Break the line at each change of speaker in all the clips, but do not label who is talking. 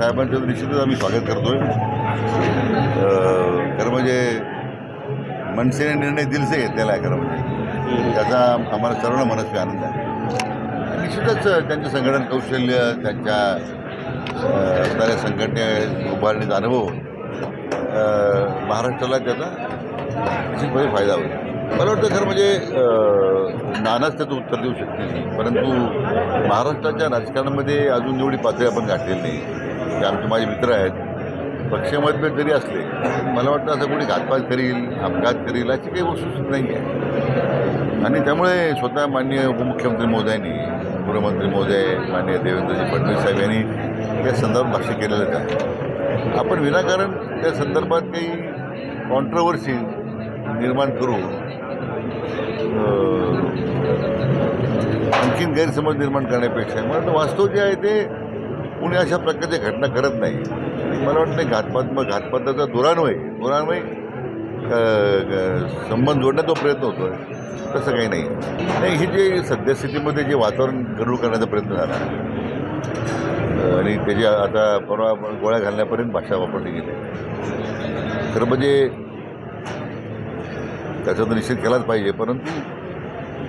साहेबांचं निश्चितच आम्ही स्वागत करतोय. आहे खरं म्हणजे मनसेने निर्णय दिलसे घेतलेला आहे खरं म्हणजे. त्याचा आम्हाला सर्व मनस्वी आनंद आहे. निश्चितच त्यांचं संघटन कौशल्य त्यांच्या असणाऱ्या संघटने उभारणीचा अनुभव महाराष्ट्राला त्याचा निश्चितपणे फायदा होईल. मला वाटतं खरं म्हणजे नानाच त्याचं उत्तर देऊ शकते परंतु महाराष्ट्राच्या राजकारणामध्ये अजून एवढी पातळी आपण गाठलेली नाही ते आमचे माझे मित्र आहेत. पक्षमतभेद जरी असले. मला वाटतं असं कोणी घातपात करील अपघात करील अशी काही वस्तू नाही आहे आणि त्यामुळे स्वतः माननीय उपमुख्यमंत्री महोदयांनी गृहमंत्री महोदय माननीय देवेंद्रजी फडणवीस साहेब यांनी या संदर्भात भाष्य केलेलंच आहे. आपण विनाकारण त्या संदर्भात काही कॉन्ट्रवर्सी निर्माण करू आणखीन गैरसमज निर्माण करण्यापेक्षा. मला वास्तव जे आहे ते कुणी अशा प्रकारच्या घटना करत नाही. मला वाटतं घातपात मग घातपाताचा दुरान्वय दुरान्वय संबंध जोडण्याचा प्रयत्न होतो आहे तसं काही नाही. नाही हे जे सद्यस्थितीमध्ये जे वातावरण गडूळ करण्याचा प्रयत्न झाला. आणि त्याची आता परवा गोळ्या घालण्यापर्यंत भाषा वापरली गेली. खरं म्हणजे त्याचा तर निषेध केलाच पाहिजे परंतु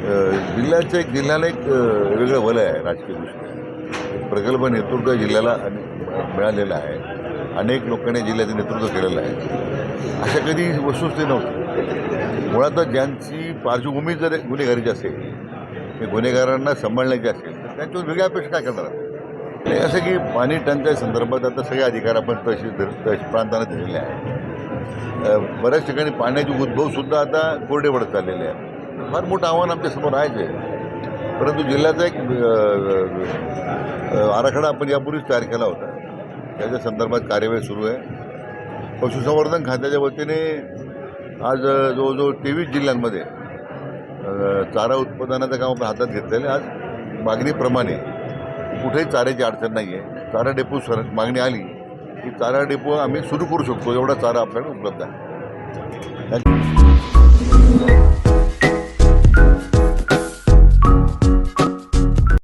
जिल्ह्याचं एक जिल्ह्याला एक वेगळं वलय आहे राजकीय दृष्ट्या प्रगल्भ नेतृत्व जिल्ह्याला आणि मिळालेलं आहे. अनेक लोकांनी जिल्ह्याचं नेतृत्व केलेलं आहे. अशा कधी वस्तुस्थिती नव्हती. मुळातच ज्यांची पार्श्वभूमी जर गुन्हेगारीची असेल ते गुन्हेगारांना सांभाळण्याची असेल तर त्यांच्यावर वेगळ्या अपेक्षा काय करणार? नाही असं की पाणी टंचाई संदर्भात आता सगळे अधिकार आपण तहसील तहसील प्रांताने दिलेले आहेत. बऱ्याच ठिकाणी पाण्याचे उद्भवसुद्धा आता कोरडे पडत चाललेले आहे फार मोठं आव्हान आमच्यासमोर आहेच आहे परंतु जिल्ह्याचा एक आराखडा आपण यापूर्वीच तयार केला होता. त्याच्या संदर्भात कार्यवाही सुरू आहे. पशुसंवर्धन खात्याच्या वतीने आज जवळजवळ तेवीस जिल्ह्यांमध्ये चारा उत्पादनाचं काम आपण हातात घेतलेलं आहे. आज मागणीप्रमाणे कुठेही चाऱ्याची अडचण नाही आहे चारा डेपो सर मागणी आली की चारा डेपो आम्ही सुरू करू शकतो. एवढा चारा आपल्याकडे उपलब्ध आहे.